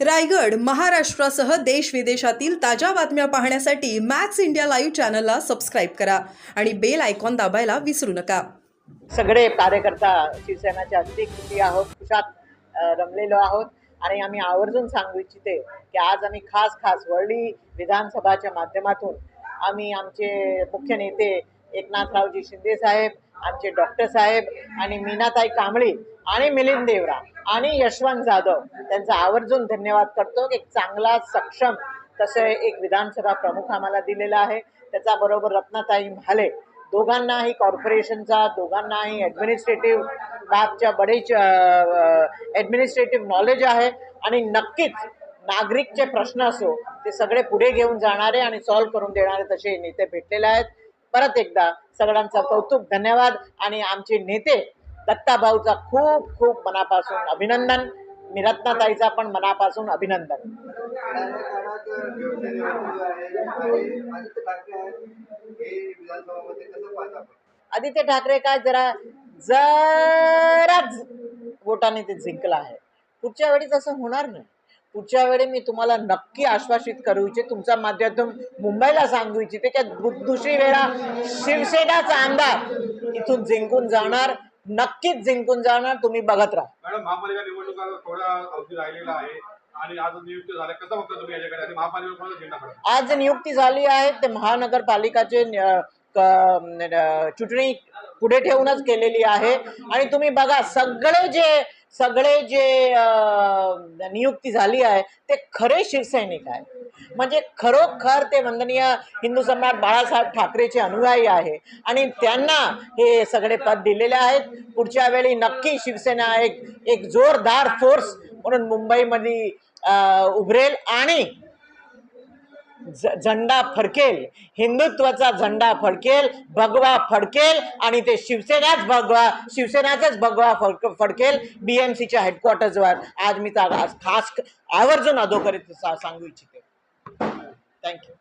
रायगड महाराष्ट्रासह देश विदेशातील ताज्या बातम्या पाहण्यासाठी मॅक्स इंडिया लाईव्ह चॅनलला सबस्क्राईब करा आणि बेल आयकॉन दाबायला विसरू नका. सगळे कार्यकर्ता शिवसेनाचे अगदी किती आहोत खुशात रमलेलो आहोत. आणि आम्ही आवर्जून सांगू इच्छिते की आज आम्ही खास खास वरळी विधानसभाच्या माध्यमातून आम्ही आमचे मुख्य नेते एकनाथरावजी शिंदे साहेब आमचे डॉक्टर साहेब आणि मीनाताई कांबळी आणि मिलिंद देवरा आणि यशवंत जाधव त्यांचा आवर्जून धन्यवाद करतो. एक चांगला सक्षम तसं एक विधानसभा प्रमुख आम्हाला दिलेला आहे. त्याच्याबरोबर रत्नाताई म्हाले. दोघांनाही कॉर्पोरेशनचा दोघांनाही ॲडमिनिस्ट्रेटिव्ह बाबच्या बरेच ॲडमिनिस्ट्रेटिव्ह नॉलेज आहे. आणि नक्कीच नागरिकचे प्रश्न असो ते सगळे पुढे घेऊन जाणारे आणि सॉल्व्ह करून देणारे तसे नेते भेटलेले आहेत. परत एकदा सगळ्यांचा कौतुक धन्यवाद. आणि आमचे नेते दत्ताभाऊचा खूप खूप मनापासून अभिनंदन. मी रत्नाताईचा पण मनापासून अभिनंदन. आदित्य ठाकरे काय जरा जराच वोटाने ते जिंकला आहे. पुढच्या वेळी तसं होणार नाही. पुढच्या वेळी मी तुम्हाला नक्की आश्वासित करू इच्छित तुमच्या माध्यमातून मुंबईला सांगू इच्छिते की दुसरी वेळा शिवसेनाचा आमदार इथून जिंकून जाणार. नक्कीच जिंकून जाणार तुम्ही बघत राहा. मॅडम महापालिका निवडणुका थोडा अवधी राहिलेला आहे आणि आज नियुक्ती झाल्या. कसं बघता तुम्ही याच्याकडे? आणि महापालिका कोणाचा झेंडा फडकवा आज नियुक्ती झाली आहे ते महानगरपालिकाचे न- क- न- चिटणी पुढे ठेवूनच केलेली आहे. आणि तुम्ही बघा सगळे जे सगळे जे नियुक्ती झाली आहे ते खरे शिवसैनिक आहे म्हणजे खरोखर ते वंदनीय हिंदू सम्राट बाळासाहेब ठाकरेचे अनुयायी आहे. आणि त्यांना हे सगळे पद दिलेले आहेत. पुढच्या वेळी नक्की शिवसेना एक एक जोरदार फोर्स म्हणून मुंबईमध्ये उभरेल. आणि ज- झंडा फडकेल. हिंदुत्वाचा झंडा फडकेल भगवा फडकेल आणि ते शिवसेनाच भगवा शिवसेनाचाच भगवा फडक फडकेल बी एम सीच्या हेडक्वार्टर्सवर आज मी त्या खास आवर्जून अधोकरीत सा- सांगू इच्छिते. थँक्यू